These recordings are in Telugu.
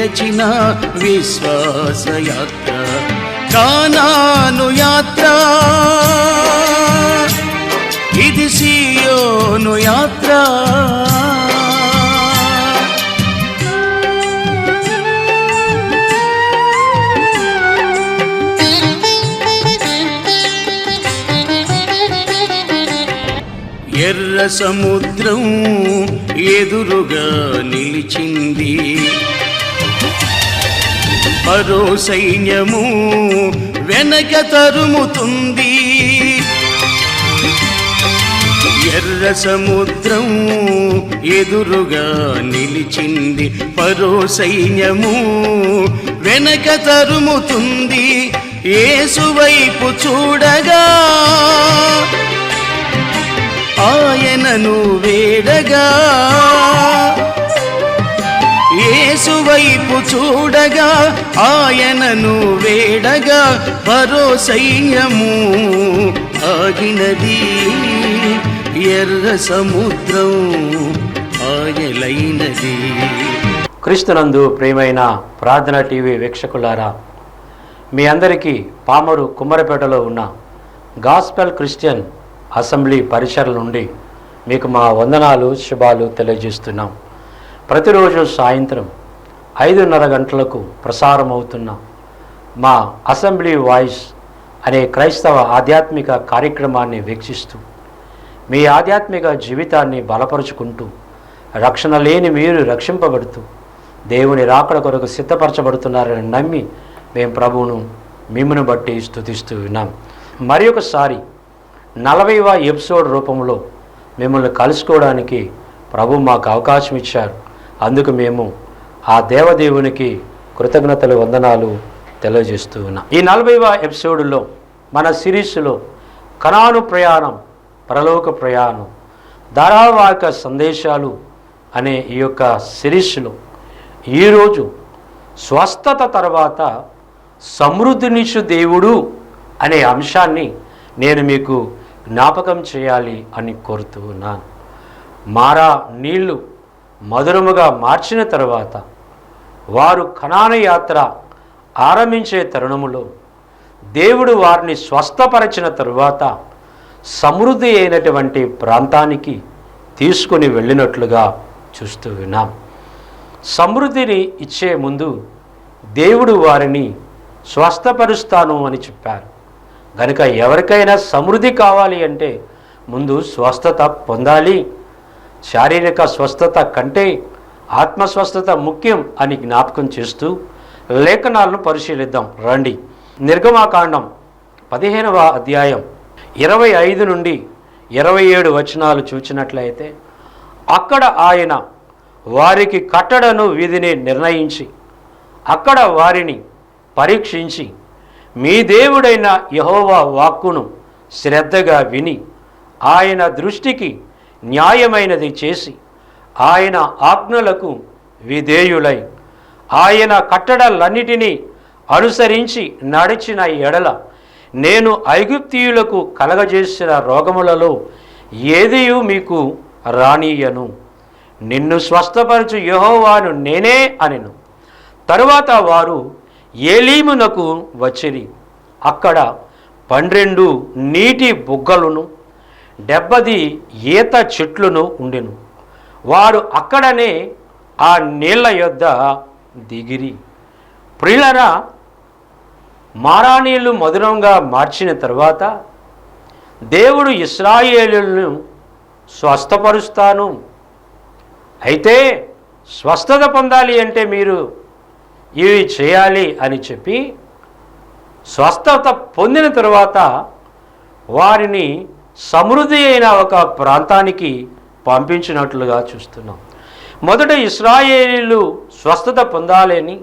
విడచిన విశ్వాసయాత్ర కానాను యాత్ర ఇది సియోను యాత్ర ఎర్ర సముద్రం ఎదురుగా నిలిచింది. మరో సైన్యము వెనక తరుముతుంది. ఎర్ర సముద్రం ఎదురుగా నిలిచింది పరో సైన్యము వెనక తరుముతుంది. ఏసువైపు చూడగా ఆయనను వేడగా ఏసువైపు చూడగా ఆయనను వేడగా పరో సైన్యము ఆగినది. ఎర్ర సముద్రం ఆయలైనది. క్రీస్తునందు ప్రియమైన ప్రార్థన టీవీ వీక్షకులారా మీ అందరికీ పామరు కుమ్మరపేటలో ఉన్న గాస్పెల్ క్రిస్టియన్ అసెంబ్లీ పరిసరాల నుండి మీకు మా వందనాలు శుభాలు తెలియజేస్తున్నాం. ప్రతిరోజు సాయంత్రం ఐదున్నర గంటలకు ప్రసారం అవుతున్న మా అసెంబ్లీ వాయిస్ అనే క్రైస్తవ ఆధ్యాత్మిక కార్యక్రమాన్ని వీక్షిస్తూ మీ ఆధ్యాత్మిక జీవితాన్ని బలపరుచుకుంటూ రక్షణ లేని మీరు రక్షింపబడుతూ దేవుని రాకడ కొరకు సిద్ధపరచబడుతున్నారని నమ్మి మేము ప్రభువును మిమ్మను బట్టి స్థుతిస్తూ ఉన్నాం. మరి ఒకసారి నలభైవ ఎపిసోడ్ రూపంలో మిమ్మల్ని కలుసుకోవడానికి ప్రభు మాకు అవకాశం ఇచ్చారు. అందుకు మేము ఆ దేవదేవునికి కృతజ్ఞతలు వందనాలు తెలియజేస్తూ ఉన్నాం. ఈ నలభైవ ఎపిసోడ్లో మన సిరీస్లో కణాను ప్రయాణం పరలోక ప్రయాణం ధారావాహిక సందేశాలు అనే ఈ యొక్క సిరీస్లో ఈరోజు స్వస్థత తర్వాత సమృద్ధినిచ్చు దేవుడు అనే అంశాన్ని నేను మీకు జ్ఞాపకం చేయాలి అని కోరుతూ ఉన్నాను. మారా నీళ్ళు మధురముగా మార్చిన తర్వాత వారు కణాన యాత్ర ఆరంభించే తరుణములో దేవుడు వారిని స్వస్థపరచిన తరువాత సమృద్ధి అయినటువంటి ప్రాంతానికి తీసుకొని వెళ్ళినట్లుగా చూస్తూ విన్నాం. సమృద్ధిని ఇచ్చే ముందు దేవుడు వారిని స్వస్థపరుస్తాను అని చెప్పారు. కనుక ఎవరికైనా సమృద్ధి కావాలి అంటే ముందు స్వస్థత పొందాలి శారీరక స్వస్థత కంటే ఆత్మ స్వస్థత ముఖ్యం అని జ్ఞాపకం చేస్తూ లేఖనాలను పరిశీలిద్దాం. రండి. నిర్గమాకాండం పదిహేనవ అధ్యాయం ఇరవై ఐదు నుండి ఇరవై ఏడు వచనాలు చూచినట్లయితే అక్కడ ఆయన వారికి కట్టడను వీధిని నిర్ణయించి అక్కడ వారిని పరీక్షించి మీ దేవుడైన యహోవా వాక్కును శ్రద్ధగా విని ఆయన దృష్టికి న్యాయమైనది చేసి ఆయన ఆజ్ఞలకు విధేయులై ఆయన కట్టడలన్నిటినీ అనుసరించి నడిచిన ఎడల నేను ఐగుప్తీయులకు కలగజేసిన రోగములలో ఏదియు మీకు రానీయను నిన్ను స్వస్థపరచు యహోవాను నేనే అనెను. తరువాత వారు ఏలీమునకు వచ్చిరి. అక్కడ పన్నెండు నీటి బుగ్గలను డెబ్బది ఈత చెట్లును ఉండెను. వారు అక్కడనే ఆ నీళ్ళ యొద్ద దిగిరి. ప్రియులరా మారానీళ్ళు మధురంగా మార్చిన తర్వాత దేవుడు ఇస్రాయేలులను స్వస్థపరుస్తాను. అయితే స్వస్థత పొందాలి అంటే మీరు ఇవి చేయాలి అని చెప్పి స్వస్థత పొందిన తర్వాత వారిని సమృద్ధి అయిన ఒక ప్రాంతానికి పంపించినట్లుగా చూస్తున్నాం. మొదట ఇస్రాయేలీలు స్వస్థత పొందాలని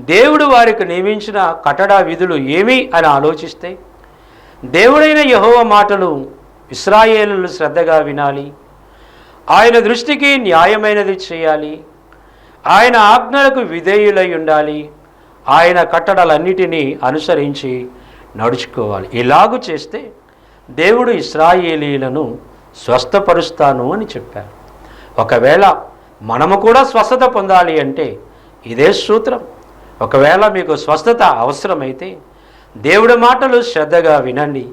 దేవుడు వారికి నియమించిన కట్టడా విధులు ఏమి అని ఆలోచిస్తే దేవుడైన యహోవ మాటలు ఇస్రాయేలు శ్రద్ధగా వినాలి ఆయన దృష్టికి న్యాయమైనది చేయాలి ఆయన ఆజ్ఞలకు విధేయులై ఉండాలి ఆయన కట్టడలన్నిటినీ అనుసరించి నడుచుకోవాలి. ఇలాగు చేస్తే దేవుడు ఇస్రాయేలీలను స్వస్థపరుస్తాను అని చెప్పారు. ఒకవేళ మనము కూడా స్వస్థత పొందాలి అంటే ఇదే సూత్రం. ఒకవేళ మీకు స్వస్థత అవసరమైతే దేవుడి మాటలు శ్రద్ధగా వినండి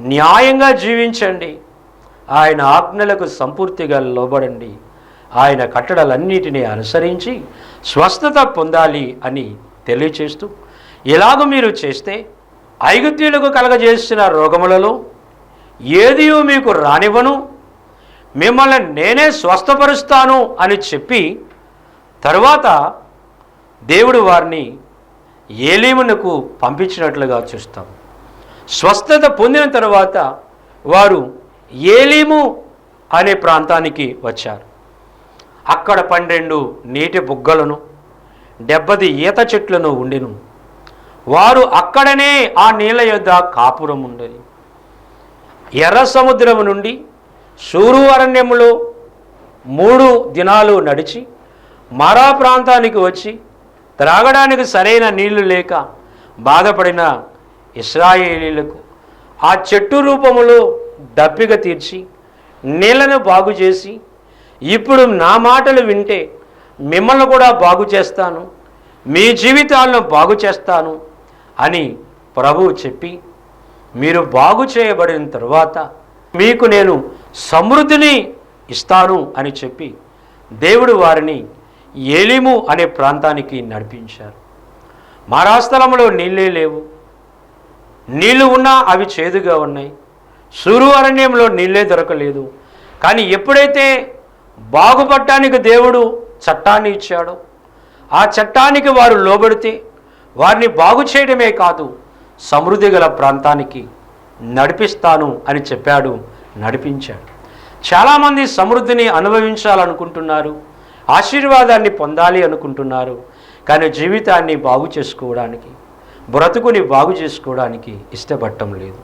న్యాయంగా జీవించండి ఆయన ఆజ్ఞలకు సంపూర్తిగా లోబడండి ఆయన కట్టడలన్నిటినీ అనుసరించి స్వస్థత పొందాలి అని తెలియచేస్తూ ఇలాగ మీరు చేస్తే ఐగుత్యులకు కలగజేసిన రోగములలో ఏది మీకు రానివ్వను. మిమ్మల్ని నేనే స్వస్థపరుస్తాను అని చెప్పి తరువాత దేవుడు వారిని ఏలీమునకు పంపించినట్లుగా చూస్తాం. స్వస్థత పొందిన తర్వాత వారు ఏలీము అనే ప్రాంతానికి వచ్చారు. అక్కడ పన్నెండు నీటి బుగ్గలను డెబ్బది ఈత చెట్లను ఉండిను. వారు అక్కడనే ఆ నీళ్ళ యొద్ద కాపురం ఉండేది. ఎర్ర సముద్రము నుండి సూరు అరణ్యములో మూడు దినాలు నడిచి మరా ప్రాంతానికి వచ్చి త్రాగడానికి సరైన నీళ్ళు లేక బాధపడిన ఇస్రాయేలీలకు ఆ చెట్టు రూపములో దప్పిక తీర్చి నీళ్ళను బాగు చేసి ఇప్పుడు నా మాటలు వింటే మిమ్మల్ని కూడా బాగు చేస్తాను మీ జీవితాలను బాగు చేస్తాను అని ప్రభువు చెప్పి మీరు బాగు చేయబడిన తర్వాత మీకు నేను సమృద్ధిని ఇస్తాను అని చెప్పి దేవుడు వారిని ఏలిము అనే ప్రాంతానికి నడిపించారు. మారాస్థలంలో నీళ్ళే లేవు. నీళ్ళు ఉన్నా అవి చేదుగా ఉన్నాయి. సూరు అరణ్యంలో నీళ్ళే దొరకలేదు. కానీ ఎప్పుడైతే బాగుపడటానికి దేవుడు చట్టాన్ని ఇచ్చాడో ఆ చట్టానికి వారు లోబడితే వారిని బాగు చేయడమే కాదు సమృద్ధి గల ప్రాంతానికి నడిపిస్తాను అని చెప్పాడు నడిపించాడు. చాలామంది సమృద్ధిని అనుభవించాలనుకుంటున్నారు ఆశీర్వాదాన్ని పొందాలి అనుకుంటున్నారు కానీ జీవితాన్ని బాగు చేసుకోవడానికి బ్రతుకుని బాగు చేసుకోవడానికి ఇష్టపడటం లేదు.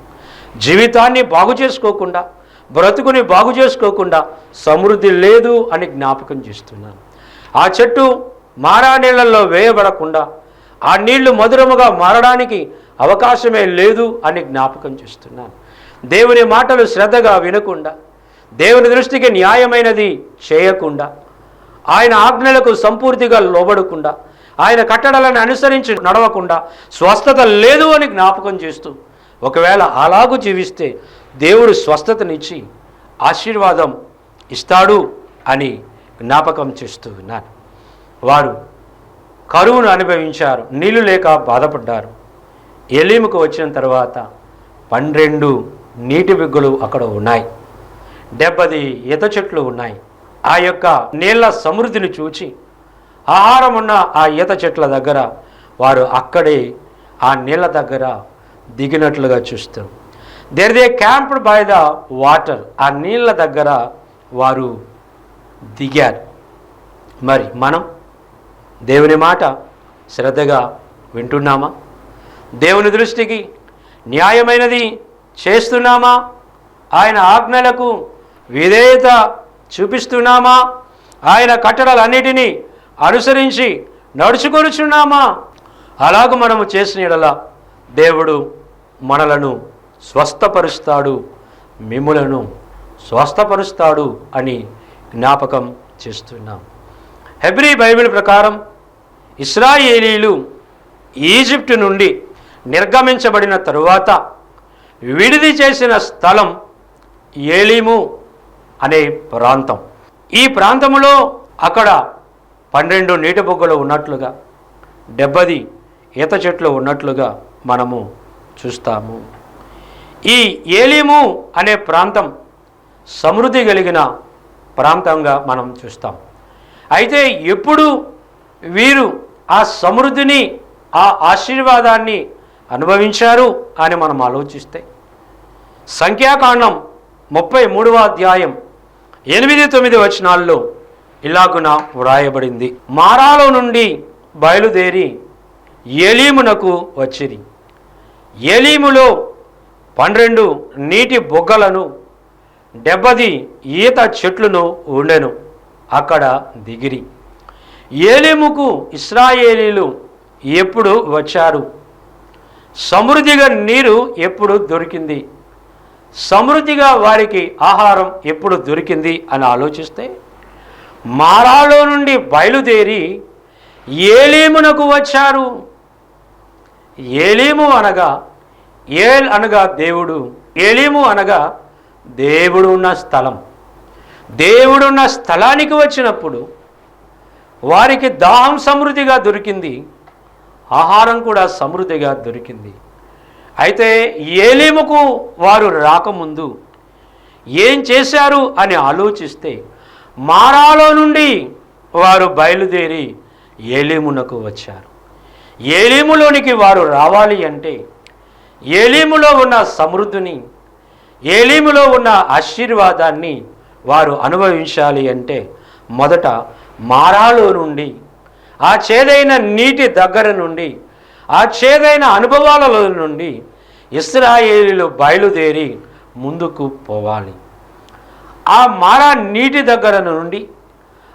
జీవితాన్ని బాగు చేసుకోకుండా బ్రతుకుని బాగు చేసుకోకుండా సమృద్ధి లేదు అని జ్ఞాపకం చేస్తున్నాను. ఆ చెట్టు మారా నీళ్ళల్లో వేయబడకుండా ఆ నీళ్ళు మధురముగా మారడానికి అవకాశమే లేదు అని జ్ఞాపకం చేస్తున్నాను. దేవుని మాటలు శ్రద్ధగా వినకుండా దేవుని దృష్టికి న్యాయమైనది చేయకుండా ఆయన ఆజ్ఞలకు సంపూర్తిగా లోబడకుండా ఆయన కట్టడలను అనుసరించి నడవకుండా స్వస్థత లేదు అని జ్ఞాపకం చేస్తూ ఒకవేళ అలాగూ జీవిస్తే దేవుడు స్వస్థతనిచ్చి ఆశీర్వాదం ఇస్తాడు అని జ్ఞాపకం చేస్తూ ఉన్నాను. వారు కరువును అనుభవించారు నీళ్ళు లేక బాధపడ్డారు. ఎలీముకు వచ్చిన తర్వాత పన్నెండు నీటి బిగ్గులు అక్కడ ఉన్నాయి. డెబ్బది ఈత చెట్లు ఉన్నాయి. ఆ యొక్క నీళ్ళ సమృద్ధిని చూచి ఆహారం ఉన్న ఆ ఈత చెట్ల దగ్గర వారు అక్కడే ఆ నీళ్ళ దగ్గర దిగినట్లుగా చూస్తారు. There they camped by the water ఆ నీళ్ళ దగ్గర వారు దిగారు. మరి మనం దేవుని మాట శ్రద్ధగా వింటున్నామా? దేవుని దృష్టికి న్యాయమైనది చేస్తున్నామా? ఆయన ఆజ్ఞలకు విధేయత చూపిస్తున్నామా? ఆయన కట్టడలన్నిటినీ అనుసరించి నడుచుకొనుచున్నామా? అలాగ మనము చేసిన ఎడలా దేవుడు మనలను స్వస్థపరుస్తాడు మిమ్ములను స్వస్థపరుస్తాడు అని జ్ఞాపకం చేస్తున్నాం. హెబ్రీ బైబిల్ ప్రకారం ఇస్రాయేలీలు ఈజిప్టు నుండి నిర్గమించబడిన తరువాత విడిది చేసిన స్థలం ఏలీము అనే ప్రాంతం. ఈ ప్రాంతంలో అక్కడ పన్నెండు నీటి బొగ్గలు ఉన్నట్లుగా డెబ్బది ఈత చెట్లు ఉన్నట్లుగా మనము చూస్తాము. ఈ ఏలీము అనే ప్రాంతం సమృద్ధి కలిగిన ప్రాంతంగా మనం చూస్తాం. అయితే ఎప్పుడు వీరు ఆ సమృద్ధిని ఆ ఆశీర్వాదాన్ని అనుభవించారు అని మనం ఆలోచిస్తే సంఖ్యాకాండం ముప్పై మూడవ అధ్యాయం ఎనిమిది తొమ్మిది వచనాల్లో ఇలాగున వ్రాయబడింది. మారాలో నుండి బయలుదేరి ఏలీమునకు వచ్చిరి. ఏలీములో పన్నెండు నీటి బొగ్గలను డెబ్బది ఈత చెట్లను ఉండెను. అక్కడ దిగిరి. ఏలీముకు ఇస్రాయేలీలు ఎప్పుడు వచ్చారు? సమృద్ధిగా నీరు ఎప్పుడు దొరికింది? సమృద్ధిగా వారికి ఆహారం ఎప్పుడు దొరికింది అని ఆలోచిస్తే మారాలో నుండి బయలుదేరి ఏలీమునకు వచ్చారు. ఏలీము అనగా ఏల్ అనగా దేవుడు ఏలీము అనగా దేవుడు ఉన్న స్థలం. దేవుడున్న స్థలానికి వచ్చినప్పుడు వారికి దాహం సమృద్ధిగా దొరికింది. ఆహారం కూడా సమృద్ధిగా దొరికింది. అయితే ఏలీముకు వారు రాకముందు ఏం చేశారు అని ఆలోచిస్తే మారాలో నుండి వారు బయలుదేరి ఏలీమునకు వచ్చారు. ఏలీములోనికి వారు రావాలి అంటే ఏలీములో ఉన్న సమృద్ధిని ఏలీములో ఉన్న ఆశీర్వాదాన్ని వారు అనుభవించాలి అంటే మొదట మారాలో నుండి ఆ చేదైన నీటి దగ్గర నుండి ఆ చేదైన అనుభవాల నుండి ఇస్రాయేలీలు బయలుదేరి ముందుకు పోవాలి. ఆ మారా నీటి దగ్గర నుండి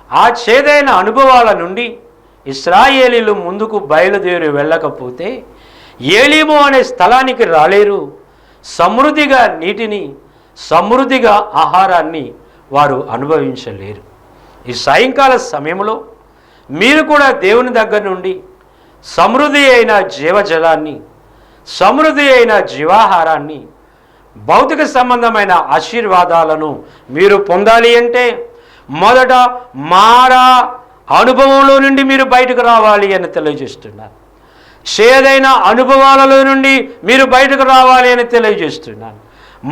ఆ చేదైన అనుభవాల నుండి ఇస్రాయేలీలు ముందుకు బయలుదేరి వెళ్ళకపోతే ఏలీము అనే స్థలానికి రాలేరు. సమృద్ధిగా నీటిని సమృద్ధిగా ఆహారాన్ని వారు అనుభవించలేరు. ఈ సాయంకాల సమయంలో మీరు కూడా దేవుని దగ్గర నుండి సమృద్ధి అయిన జీవజలాన్ని సమృద్ధి అయిన జీవాహారాన్ని భౌతిక సంబంధమైన ఆశీర్వాదాలను మీరు పొందాలి అంటే మొదట మారా అనుభవంలో నుండి మీరు బయటకు రావాలి అని తెలియజేస్తున్నారు. చేదైన అనుభవాలలో నుండి మీరు బయటకు రావాలి అని తెలియజేస్తున్నాను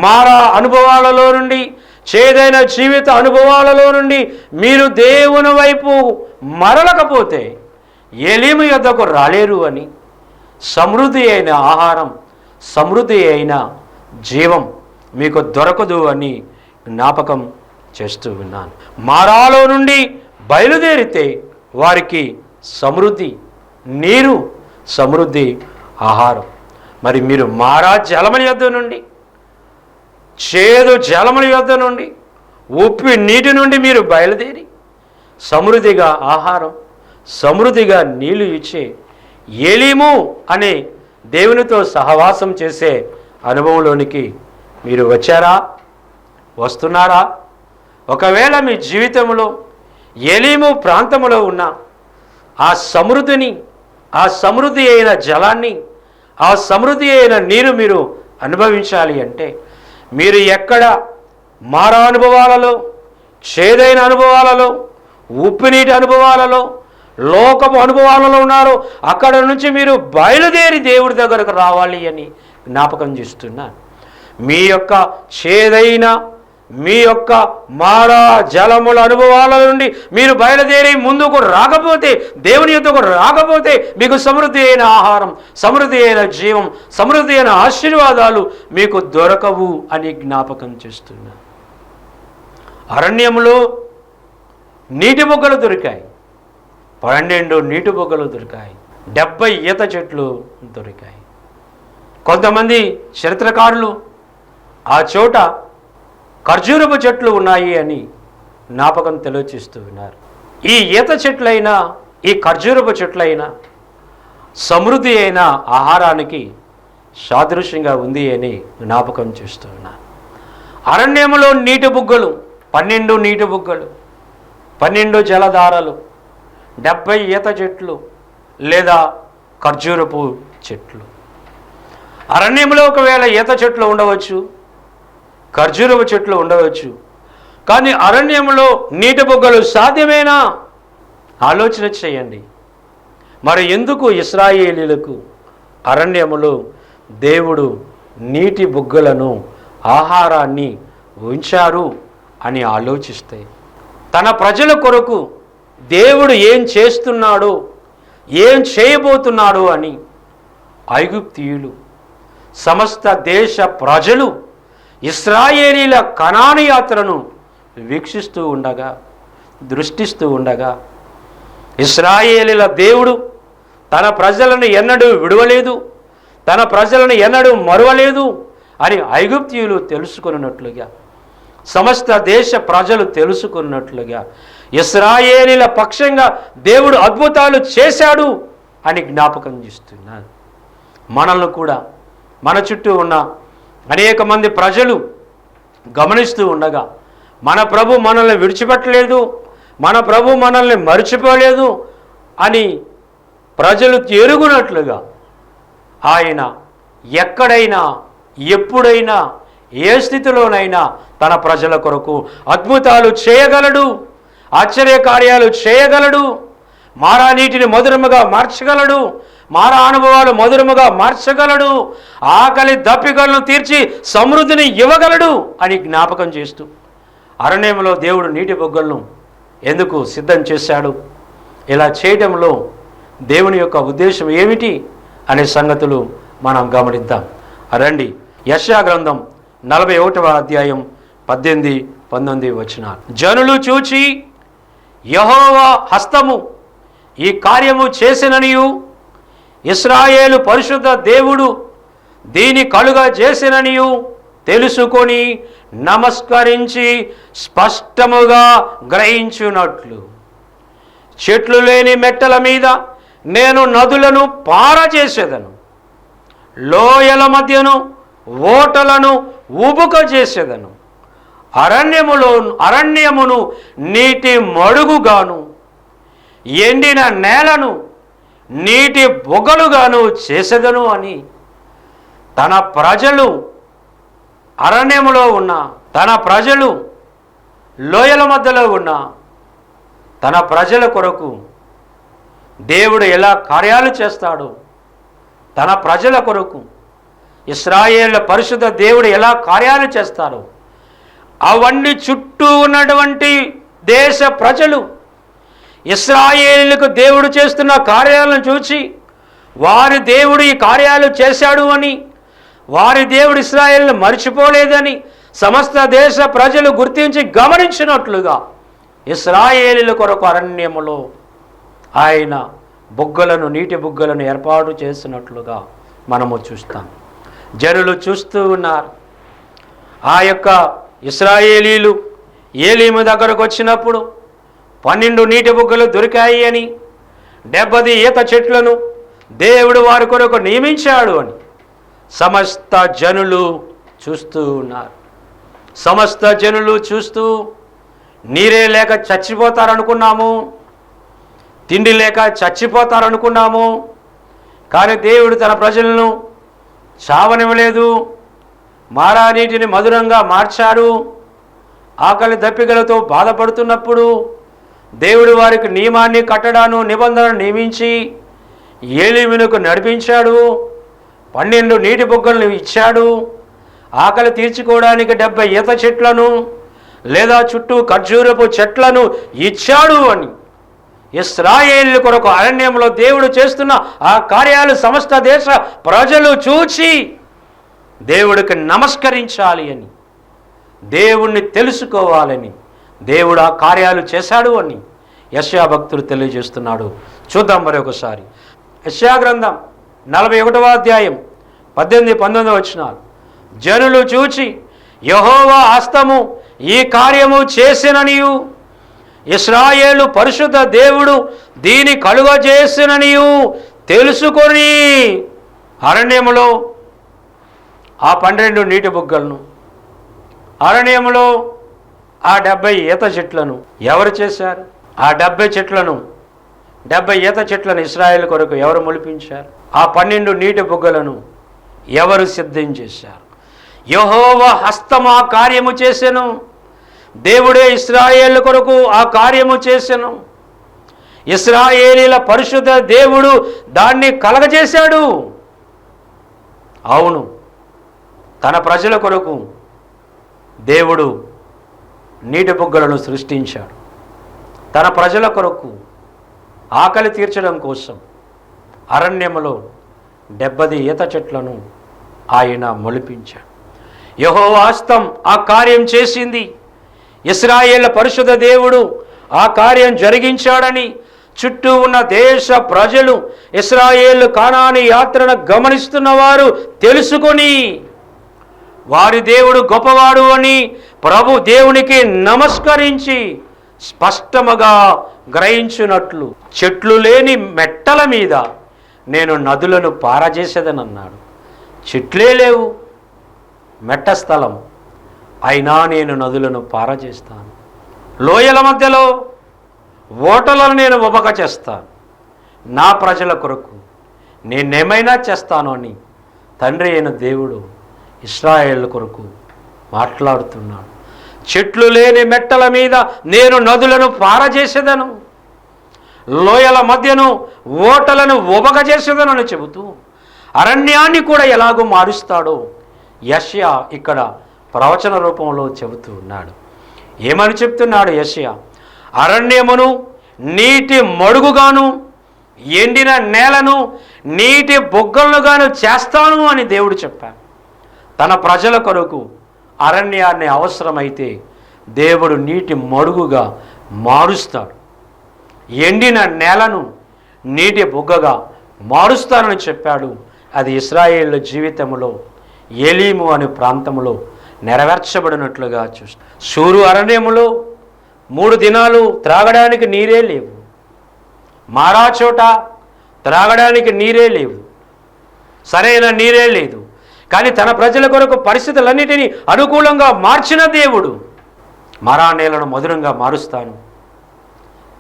మారా అనుభవాలలో నుండి చేదైన జీవిత అనుభవాలలో నుండి మీరు దేవుని వైపు మరలకపోతే ఎలిమి యొద్దకు రాలేరు అని. సమృద్ధి అయిన ఆహారం సమృద్ధి అయిన జీవం మీకు దొరకదు అని జ్ఞాపకం చేస్తూ ఉన్నాను. మారాలో నుండి బయలుదేరితే వారికి సమృద్ధి నీరు సమృద్ధి ఆహారం. మరి మీరు మారా జలమని యొద్ద నుండి చేదు జలముల యొద్ద నుండి ఉప్పి నీటి నుండి మీరు బయలుదేరి సమృద్ధిగా ఆహారం సమృద్ధిగా నీళ్ళు ఇచ్చే ఏలీము అనే దేవునితో సహవాసం చేసే అనుభవంలోనికి మీరు వచ్చారా? వస్తున్నారా? ఒకవేళ మీ జీవితంలో ఏలీము ప్రాంతంలో ఉన్న ఆ సమృద్ధిని ఆ సమృద్ధి అయిన జలాన్ని ఆ సమృద్ధి అయిన నీరు మీరు అనుభవించాలి అంటే మీరు ఎక్కడ మారా అనుభవాలలో చేదైన అనుభవాలలో ఉప్పు నీటి అనుభవాలలో లోకపు అనుభవాలలో ఉన్నారో అక్కడ నుంచి మీరు బయలుదేరి దేవుడి దగ్గరకు రావాలి అని జ్ఞాపకం చేస్తున్నాను. మీ యొక్క చేదైన మీ యొక్క మారా జలముల అనుభవాల నుండి మీరు బయలుదేరి ముందుకు రాకపోతే దేవుని యొక్కకు రాకపోతే మీకు సమృద్ధి అయిన ఆహారం సమృద్ధి అయిన జీవం సమృద్ధి అయిన ఆశీర్వాదాలు మీకు దొరకవు అని జ్ఞాపకం చేస్తున్నా. అరణ్యంలో నీటి మొగ్గలు దొరికాయి. పన్నెండు నీటి మొగ్గలు దొరికాయి. డెబ్బై ఈత చెట్లు దొరికాయి. కొంతమంది చరిత్రకారులు ఆ చోట ఖర్జూరపు చెట్లు ఉన్నాయి అని జ్ఞాపకం తెలియచేస్తూ ఉన్నారు ఈ ఈత చెట్లైనా ఈ ఖర్జూరపు చెట్లైనా సమృద్ధి అయిన ఆహారానికి సాదృశ్యంగా ఉంది అని జ్ఞాపకం చేస్తూ అరణ్యంలో నీటి బుగ్గలు పన్నెండు నీటి బుగ్గలు పన్నెండు జలధారలు డెబ్బై ఈత చెట్లు లేదా ఖర్జూరపు చెట్లు. అరణ్యంలో ఒకవేళ ఈత చెట్లు ఉండవచ్చు ఖర్జూరపు చెట్లు ఉండవచ్చు. కానీ అరణ్యంలో నీటి బొగ్గలు సాధ్యమేనా? ఆలోచన చేయండి. మరి ఎందుకు ఇస్రాయేలీలకు అరణ్యములో దేవుడు నీటి బుగ్గలను ఆహారాన్ని ఉంచారు అని ఆలోచిస్తే? తన ప్రజల కొరకు దేవుడు ఏం చేస్తున్నాడో ఏం చేయబోతున్నాడో అని ఐగుప్తియులు సమస్త దేశ ప్రజలు ఇస్రాయేలీల కణాని యాత్రను వీక్షిస్తూ ఉండగా దృష్టిస్తూ ఉండగా ఇస్రాయేలీల దేవుడు తన ప్రజలను ఎన్నడూ విడవలేదు తన ప్రజలను ఎన్నడూ మరువలేదు అని ఐగుప్తీయులు తెలుసుకున్నట్లుగా సమస్త దేశ ప్రజలు తెలుసుకున్నట్లుగా ఇస్రాయేలీల పక్షంగా దేవుడు అద్భుతాలు చేశాడు అని జ్ఞాపకం చేస్తున్నాను మనల్ని కూడా మన చుట్టూ ఉన్న అనేక మంది ప్రజలు గమనిస్తూ ఉండగా మన ప్రభు మనల్ని విడిచిపెట్టలేదు మన ప్రభు మనల్ని మర్చిపోలేదు అని ప్రజలు ఎరుగునట్లుగా ఆయన ఎక్కడైనా ఎప్పుడైనా ఏ స్థితిలోనైనా తన ప్రజల కొరకు అద్భుతాలు చేయగలడు ఆశ్చర్య కార్యాలు చేయగలడు మారా నీటిని మధురముగా మార్చగలడు మారా అనుభవాలు మధురముగా మార్చగలడు. ఆకలి దప్పికలను తీర్చి సమృద్ధిని ఇవ్వగలడు అని జ్ఞాపకం చేస్తూ అరణ్యంలో దేవుడు నీటి బొగ్గలను ఎందుకు సిద్ధం చేశాడు? ఇలా చేయడంలో దేవుని యొక్క ఉద్దేశం ఏమిటి అనే సంగతులు మనం గమనిద్దాం. రండి యశా గ్రంథం నలభై ఒకటవ అధ్యాయం పద్దెనిమిది పంతొమ్మిది వచ్చిన జనులు చూచి యహోవా హస్తము ఈ కార్యము చేసిననియు ఇస్రాయేలు పరిశుద్ధ దేవుడు దీని కలుగ చేసిననియు తెలుసుకొని నమస్కరించి స్పష్టముగా గ్రహించున్నట్లు చెట్లు లేని మెట్టల మీద నేను నదులను పారచేసేదను లోయల మధ్యను ఓటలను ఉబుక చేసేదను. అరణ్యములో అరణ్యమును నీటి మడుగుగాను ఎండిన నేలను నీటి బొగలుగాను చేసెదను అని తన ప్రజలు అరణ్యములో ఉన్న తన ప్రజలు లోయల మధ్యలో ఉన్న తన ప్రజల కొరకు దేవుడు ఎలా కార్యాలు చేస్తాడో తన ప్రజల కొరకు ఇస్రాయేళ్ళ పరిశుద్ధ దేవుడు ఎలా కార్యాలు చేస్తాడో అవన్నీ చుట్టూ ఉన్నటువంటి దేశ ప్రజలు ఇస్రాయేలీలకు దేవుడు చేస్తున్న కార్యాలను చూసి వారి దేవుడు ఈ కార్యాలు చేశాడు అని వారి దేవుడు ఇస్రాయేల్ని మర్చిపోలేదని సమస్త దేశ ప్రజలు గుర్తించి గమనించినట్లుగా ఇస్రాయేలీల కొరకు అరణ్యములో ఆయన బుగ్గలను నీటి బుగ్గలను ఏర్పాటు చేసినట్లుగా మనము చూస్తాం. జనులు చూస్తూ ఉన్నారు. ఆ యొక్క ఇస్రాయేలీలు ఏలీము దగ్గరకు వచ్చినప్పుడు పన్నెండు నీటి బుగ్గలు దొరికాయి అని డెబ్బది ఈత చెట్లను దేవుడు వారి కొరకు నియమించాడు అని సమస్త జనులు చూస్తూ ఉన్నారు. సమస్త జనులు చూస్తూ నీరే లేక చచ్చిపోతారనుకున్నాము తిండి లేక చచ్చిపోతారనుకున్నాము కానీ దేవుడు తన ప్రజలను చావనివ్వలేదు. మారా నీటిని మధురంగా మార్చారు ఆకలి దప్పికలతో బాధపడుతున్నప్పుడు దేవుడు వారికి నియమాన్ని కట్టడాను నిబంధనను నియమించి ఏలిమినుకు నడిపించాడు. పన్నెండు నీటి బొగ్గలను ఇచ్చాడు. ఆకలి తీర్చుకోవడానికి డెబ్బై ఈత చెట్లను లేదా చుట్టూ ఖర్జూరపు చెట్లను ఇచ్చాడు అని. ఇస్రాయేలు కొరకు అరణ్యంలో దేవుడు చేస్తున్న ఆ కార్యాలు సమస్త దేశ ప్రజలు చూచి దేవుడికి నమస్కరించాలి అని దేవుణ్ణి తెలుసుకోవాలని దేవుడు ఆ కార్యాలు చేశాడు అని యశ్యా భక్తుడు తెలియజేస్తున్నాడు. చూద్దాం మరొకసారి యశ్యా గ్రంథం నలభై ఒకటవ అధ్యాయం పద్దెనిమిది పంతొమ్మిది వచ్చినారు జనులు చూచి యహోవా హస్తము ఈ కార్యము చేసిననియు ఇస్రాయేలు పరిశుద్ధ దేవుడు దీని కలుగజేసిననియు తెలుసుకొని అరణ్యములో ఆ పన్నెండు నీటి బుగ్గలను అరణ్యములో ఆ డెబ్బై ఈత చెట్లను ఎవరు చేశారు? ఆ డెబ్బై చెట్లను డెబ్బై ఈత చెట్లను ఇస్రాయేల్ కొరకు ఎవరు మొలిపించారు? ఆ పన్నెండు నీటి బుగ్గలను ఎవరు సిద్ధం చేశారు? యహోవ హస్తం ఆ కార్యము చేసెను. దేవుడే ఇస్రాయేల్ కొరకు ఆ కార్యము చేసెను. ఇస్రాయేలీల పరిశుద్ధ దేవుడు దాన్ని కలగజేశాడు. అవును తన ప్రజల కొరకు దేవుడు నీటి బుగ్గలను సృష్టించాడు. తన ప్రజల కొరకు ఆకలి తీర్చడం కోసం అరణ్యములో డెబ్బది ఈత చెట్లను ఆయన మొలిపించాడు. యహోవాస్తం ఆ కార్యం చేసింది. ఇస్రాయేళ్ళ పరిశుద్ధ దేవుడు ఆ కార్యం జరిగించాడని చుట్టూ ఉన్న దేశ ప్రజలు ఇస్రాయేల్ కానాని యాత్రను గమనిస్తున్నవారు తెలుసుకొని వారి దేవుడు గొప్పవాడు అని ప్రభు దేవునికి నమస్కరించి స్పష్టముగా గ్రహించినట్లు చెట్లు లేని మెట్టల మీద నేను నదులను పారజేసేదనన్నాడు. చెట్లే లేవు మెట్ట స్థలం అయినా నేను నదులను పారజేస్తాను. లోయల మధ్యలో ఓటలను నేను ఉబక చేస్తాను. నా ప్రజల కొరకు నేనేమైనా చేస్తాను అని తండ్రి అయిన దేవుడు ఇస్రాయేల్ కొరకు మాట్లాడుతున్నాడు. చెట్లు లేని మెట్టల మీద నేను నదులను పారజేసేదను. లోయల మధ్యను ఓటలను ఉబక చేసేదనని చెబుతూ అరణ్యాన్ని కూడా ఎలాగో మారుస్తాడో యష్యా ఇక్కడ ప్రవచన రూపంలో చెబుతూ ఉన్నాడు. ఏమని చెప్తున్నాడు యష్యా? అరణ్యమును నీటి మడుగుగాను ఎండిన నేలను నీటి బొగ్గలుగాను చేస్తాను అని దేవుడు చెప్పాడు. తన ప్రజల కొరకు అరణ్యాన్ని అవసరమైతే దేవుడు నీటి మడుగుగా మారుస్తాడు. ఎండిన నేలను నీటి బుగ్గగా మారుస్తానని చెప్పాడు. అది ఇస్రాయేళ్ళ జీవితంలో ఎలీము అనే ప్రాంతంలో నెరవేర్చబడినట్లుగా చూస్తా సూరు అరణ్యములో మూడు దినాలు త్రాగడానికి నీరే లేవు. మారా చోట త్రాగడానికి నీరే లేవు. సరైన నీరే లేదు. కానీ తన ప్రజల కొరకు పరిస్థితులన్నిటినీ అనుకూలంగా మార్చిన దేవుడు. మరా నేలను మధురంగా మారుస్తాను.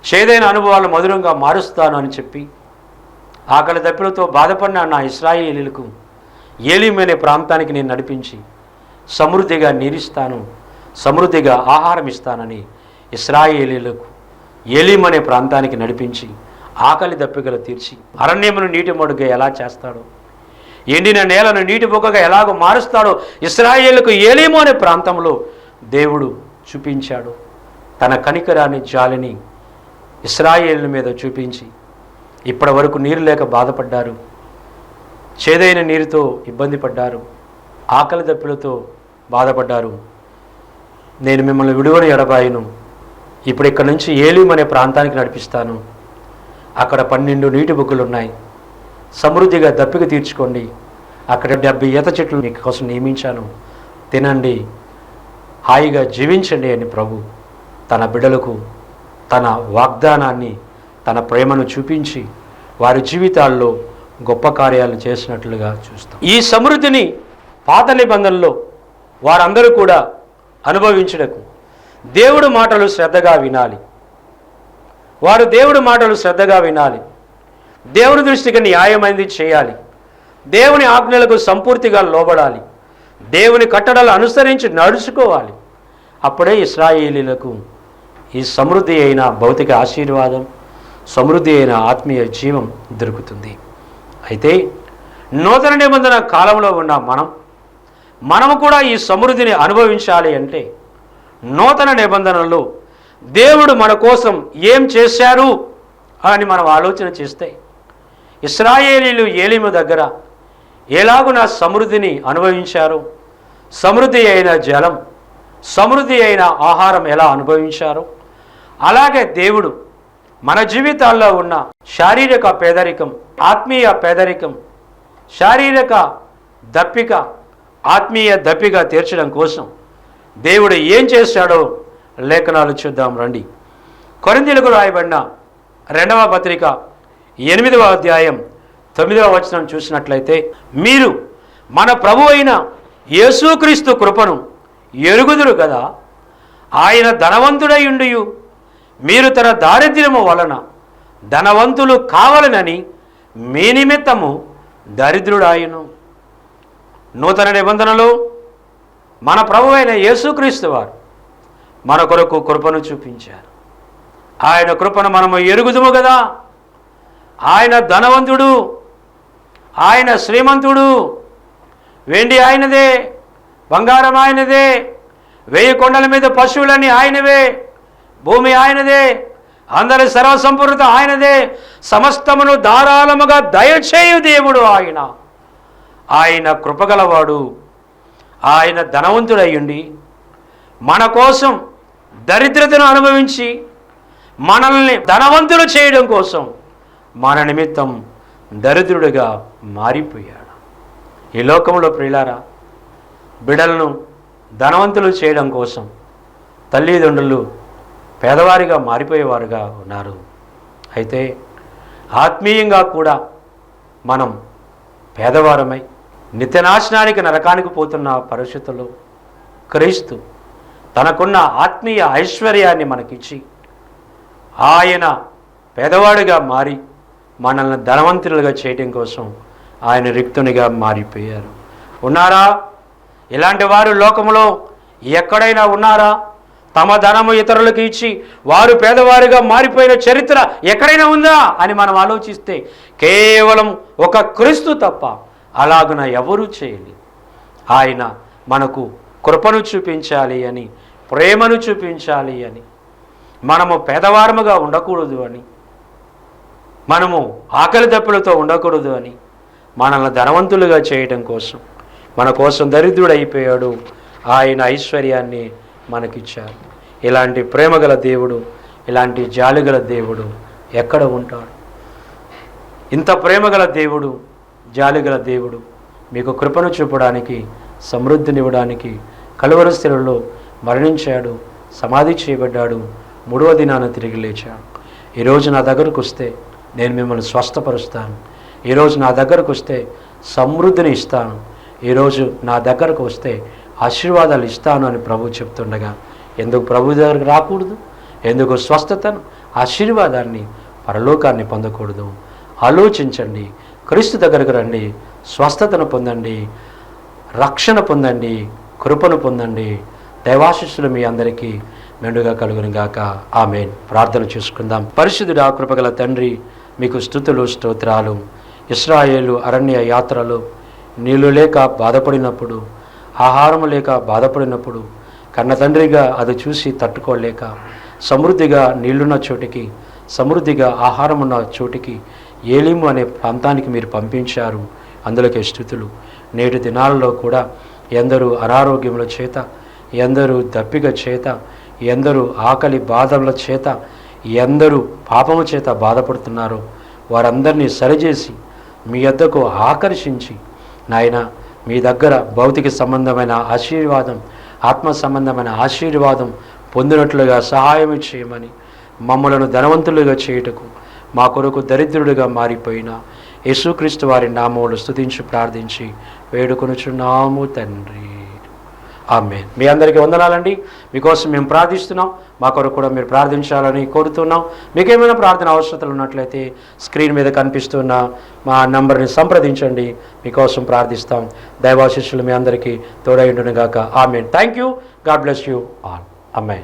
చేదైన అనుభవాలు మధురంగా మారుస్తాను అని చెప్పి ఆకలి దప్పులతో బాధపడిన నా ఇస్రాయేలీలకు ఏలిమనే ప్రాంతానికి నేను నడిపించి సమృద్ధిగా నీరిస్తాను సమృద్ధిగా ఆహారం ఇస్తానని ఇస్రాయేలీలకు ఏలిమనే అనే ప్రాంతానికి నడిపించి ఆకలి దప్పికలు తీర్చి అరణ్యమును నీటి మడుగ ఎలా చేస్తాడో ఎండిన నేలను నీటి బొగ్గగా ఎలాగో మారుస్తాడో ఇస్రాయేళ్ళకు ఏలేమో అనే ప్రాంతంలో దేవుడు చూపించాడు. తన కనికరాన్ని జాలిని ఇస్రాయేళ్ళ మీద చూపించి ఇప్పటి వరకు నీరు లేక బాధపడ్డారు. చేదైన నీరుతో ఇబ్బంది పడ్డారు. ఆకలి దప్పులతో బాధపడ్డారు. నేను మిమ్మల్ని విడువని ఎడబాయను. ఇప్పుడు ఇక్కడ నుంచి ఏలిం అనే ప్రాంతానికి నడిపిస్తాను. అక్కడ పన్నెండు నీటి బుక్కులు ఉన్నాయి సమృద్ధిగా దప్పిక తీర్చుకోండి. అక్కడ డెబ్బై ఈత చెట్లు మీకు కోసం నియమించాను. తినండి. హాయిగా జీవించండి అని ప్రభు తన బిడ్డలకు తన వాగ్దానాన్ని తన ప్రేమను చూపించి వారి జీవితాల్లో గొప్ప కార్యాలు చేసినట్లుగా చూస్తాం. ఈ సమృద్ధిని పాత నిబంధనలో వారందరూ కూడా అనుభవించుటకు దేవుడు మాటలు శ్రద్ధగా వినాలి. వారు దేవుడు మాటలు శ్రద్ధగా వినాలి. దేవుని దృష్టికి న్యాయమైంది చేయాలి. దేవుని ఆజ్ఞలకు సంపూర్తిగా లోబడాలి. దేవుని కట్టడలు అనుసరించి నడుచుకోవాలి. అప్పుడే ఇస్రాయేలీలకు ఈ సమృద్ధి అయిన భౌతిక ఆశీర్వాదం సమృద్ధి అయిన ఆత్మీయ జీవం దొరుకుతుంది. అయితే నూతన నిబంధన కాలంలో ఉన్న మనం మనము కూడా ఈ సమృద్ధిని అనుభవించాలి అంటే నూతన నిబంధనలో దేవుడు మన కోసం ఏం చేశారు అని మనం ఆలోచన చేస్తే ఇస్రాయేలీలు ఏలిము దగ్గర ఎలాగున సమృద్ధిని అనుభవించారు? సమృద్ధి అయిన జలం సమృద్ధి అయిన ఆహారం ఎలా అనుభవించారు? అలాగే దేవుడు మన జీవితాల్లో ఉన్న శారీరక పేదరికం ఆత్మీయ పేదరికం శారీరక దప్పిక ఆత్మీయ దప్పిక తీర్చడం కోసం దేవుడు ఏం చేశాడో లేఖనాలు చూద్దాం రండి. కొరిందీలకు రాయబడిన రెండవ పత్రిక ఎనిమిదవ అధ్యాయం తొమ్మిదవ వచనం చూసినట్లయితే మీరు మన ప్రభు అయిన యేసుక్రీస్తు కృపను ఎరుగుదురు కదా ఆయన ధనవంతుడయుండియు మీరు తన దారిద్ర్యము వలన ధనవంతులు కావాలనని మీ నిమిత్తము దరిద్రుడాయను. నూతన నిబంధనలు మన ప్రభు అయిన యేసుక్రీస్తు వారు మన కొరకు కృపను చూపించారు. ఆయన కృపను మనము ఎరుగుదుము కదా ఆయన ధనవంతుడు ఆయన శ్రీమంతుడు. వెండి ఆయనదే బంగారం ఆయనదే వెయ్యి కొండల మీద పశువులన్నీ ఆయనవే భూమి ఆయనదే అందరి సర్వసంపూర్ణత ఆయనదే సమస్తమును ధారాళముగా దయచేయు దేవుడు ఆయన. ఆయన కృపగలవాడు ఆయన ధనవంతుడయ్యుండి మన కోసం దరిద్రతను అనుభవించి మనల్ని ధనవంతులు చేయడం కోసం మన నిమిత్తం దరిద్రుడిగా మారిపోయాడు. ఈ లోకంలో ప్రియులారా బిడలను ధనవంతులు చేయడం కోసం తల్లిదండ్రులు పేదవారిగా మారిపోయేవారుగా ఉన్నారు. అయితే ఆత్మీయంగా కూడా మనం పేదవారమై నిత్యనాశనానికి నరకానికి పోతున్న పరిస్థితుల్లో క్రీస్తు తనకున్న ఆత్మీయ ఐశ్వర్యాన్ని మనకిచ్చి ఆయన పేదవాడిగా మారి మనల్ని ధనవంతులుగా చేయటం కోసం ఆయన రిక్తునిగా మారిపోయారు. ఉన్నారా? ఇలాంటి వారు లోకంలో ఎక్కడైనా ఉన్నారా? తమ ధనము ఇతరులకు ఇచ్చి వారు పేదవారిగా మారిపోయిన చరిత్ర ఎక్కడైనా ఉందా అని మనం ఆలోచిస్తే కేవలం ఒక క్రీస్తు తప్ప అలాగున ఎవరూ చేయలేదు ఆయన మనకు కృపను చూపించాలి అని ప్రేమను చూపించాలి అని మనము పేదవారముగా ఉండకూడదు అని మనము ఆకలి దప్పులతో ఉండకూడదు అని మనల్ని ధనవంతులుగా చేయడం కోసం మన కోసం దరిద్రుడైపోయాడు ఆయన ఐశ్వర్యాన్ని మనకిచ్చారు. ఇలాంటి ప్రేమగల దేవుడు ఇలాంటి జాలిగల దేవుడు ఎక్కడ ఉంటాడు? ఇంత ప్రేమగల దేవుడు జాలిగల దేవుడు మీకు కృపను చూపడానికి సమృద్ధినివ్వడానికి కలువర స్థిరంలో మరణించాడు సమాధి చేయబడ్డాడు మూడవ దినాన తిరిగి లేచాడు. ఈరోజు నా దగ్గరకు వస్తే నేను మిమ్మల్ని స్వస్థపరుస్తాను. ఈరోజు నా దగ్గరకు వస్తే సమృద్ధిని ఇస్తాను. ఈరోజు నా దగ్గరకు వస్తే ఆశీర్వాదాలు ఇస్తాను అని ప్రభు చెప్తుండగా ఎందుకు ప్రభు దగ్గరకు రాకూడదు? ఎందుకు స్వస్థతను ఆశీర్వాదాన్ని పరలోకాన్ని పొందకూడదు? ఆలోచించండి. క్రీస్తు దగ్గరకు రండి. స్వస్థతను పొందండి. రక్షణ పొందండి. కృపను పొందండి. దైవాశిస్సులు మీ అందరికీ మెండుగా కలుగును గాక ఆమెన్. ప్రార్థన చేసుకుందాం. పరిశుద్ధుడా కృపగల తండ్రి మీకు స్థుతులు స్తోత్రాలు. ఇస్రాయేలు అరణ్య యాత్రలో నీళ్ళు లేక బాధపడినప్పుడు ఆహారం లేక బాధపడినప్పుడు కన్న తండ్రిగా అది చూసి తట్టుకోలేక సమృద్ధిగా నీళ్ళున్న చోటికి సమృద్ధిగా ఆహారం ఉన్న చోటికి ఏలిము అనే ప్రాంతానికి మీరు పంపించారు. అందులోకే స్థుతులు. నేటి దినాలలో కూడా ఎందరూ అనారోగ్యముల చేత ఎందరూ దప్పిక చేత ఎందరూ ఆకలి బాధల చేత ఎందరూ పాపము చేత బాధపడుతున్నారో వారందరినీ సరిచేసి మీ వద్దకు ఆకర్షించి. నాయన మీ దగ్గర భౌతిక సంబంధమైన ఆశీర్వాదం ఆత్మ సంబంధమైన ఆశీర్వాదం పొందినట్లుగా సహాయం చేయమని మమ్మలను ధనవంతులుగా చేయుటకు మా కొరకు దరిద్రుడిగా మారిపోయిన యేసుక్రీస్తు వారి నామములు స్థుతించి ప్రార్థించి వేడుకొనుచున్నాము తండ్రి. ఆమె మీ అందరికీ వందనాలండి. మీకోసం మేము ప్రార్థిస్తున్నాం. మా కొరకు కూడా మీరు ప్రార్థించాలని కోరుతున్నాం. మీకు ఏమైనా ప్రార్థన అవసరతలు ఉన్నట్లయితే స్క్రీన్ మీద కనిపిస్తున్న మా నంబర్ని సంప్రదించండి. మీకోసం ప్రార్థిస్తాం. దైవాశిష్యులు మీ అందరికీ తోడైండునుగాక ఆమె thank you God bless you all అమ్మాయి